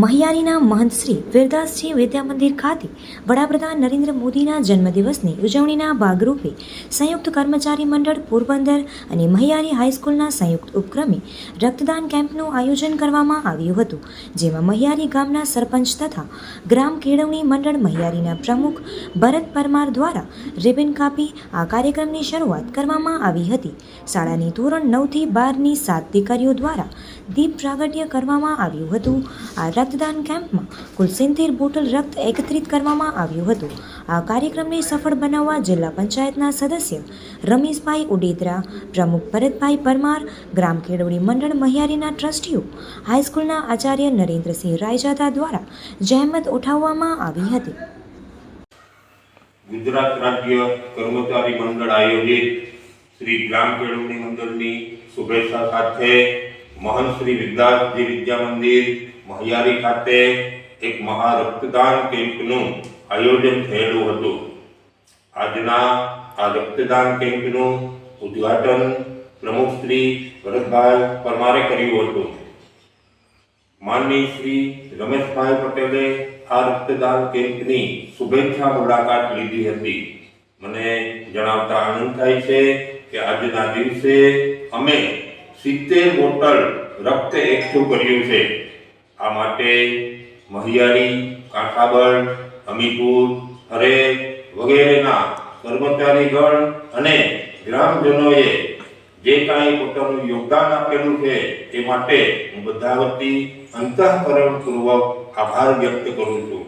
મહિયારીના મહંત શ્રી વિરદાસજી વિદ્યા મંદિર ખાતે વડાપ્રધાન નરેન્દ્ર મોદીના જન્મદિવસની ઉજવણીના ભાગરૂપે સંયુક્ત કર્મચારી મંડળ પોરબંદર અને મહિયારી હાઈસ્કૂલના સંયુક્ત ઉપક્રમે રક્તદાન કેમ્પનું આયોજન કરવામાં આવ્યું હતું, જેમાં મહિયારી ગામના સરપંચ તથા ગ્રામ કેળવણી મંડળ મહિયારીના પ્રમુખ ભરત પરમાર દ્વારા રિબન કાપી આ કાર્યક્રમની શરૂઆત કરવામાં આવી હતી. શાળાની ધોરણ નવથી બારની સાત દીકરીઓ દ્વારા દીપ પ્રાગટ્ય કરવામાં આવ્યું હતું. આ રક્તદાન કેમ્પમાં કુલ સિત્તેર બોટલ રક્ત એકત્રિત કરવામાં આવ્યું હતું. આ કાર્યક્રમને સફળ બનાવવા જિલ્લા પંચાયતના સદસ્ય રમેશભાઈ ઉડેદરા, પ્રમુખ ભરતભાઈ પરમાર, ગ્રામ કેળવણી મંડળ મહિયારીના ટ્રસ્ટીઓ, હાઈસ્કૂલના આચાર્ય નરેન્દ્રસિંહ રાયજાદા દ્વારા જહેમત ઉઠાવવામાં આવી હતી. ગુજરાત રાજ્ય કર્મચારી મંડળ આયોજિત શ્રી ગ્રામ કેળવણી મંડળની શુભેચ્છા સાથે મહંત શ્રી વિદ્યાસજી વિદ્યા મંદિર, મહિયારી ખાતે એક મહા રક્તદાન કેમ્પનું આયોજન થયેલું હતું. આજના આ રક્તદાન કેમ્પનું ઉદ્ઘાટન પ્રમુખ શ્રી ભરતભાઈ પરમારે કર્યું હતું. માનની શ્રી રમેશભાઈ પટેલે આ રક્તદાન કેમ્પની શુભેચ્છા મુલાકાત લીધી હતી. મને જણાવતા આનંદ થાય છે કે આજના દિવસે અમે સિત્તેર બોટલ રક્ત એકઠું કર્યું છે. આ માટે મહિયારી કાંઠાબળ હમીપુર હરે વગેરેના કર્મચારીગણ અને ગ્રામજનોએ જે કાંઈ પોતાનું યોગદાન આપેલું છે તે માટે હું બધા વતી અંતઃકરણપૂર્વક આભાર વ્યક્ત કરું છું.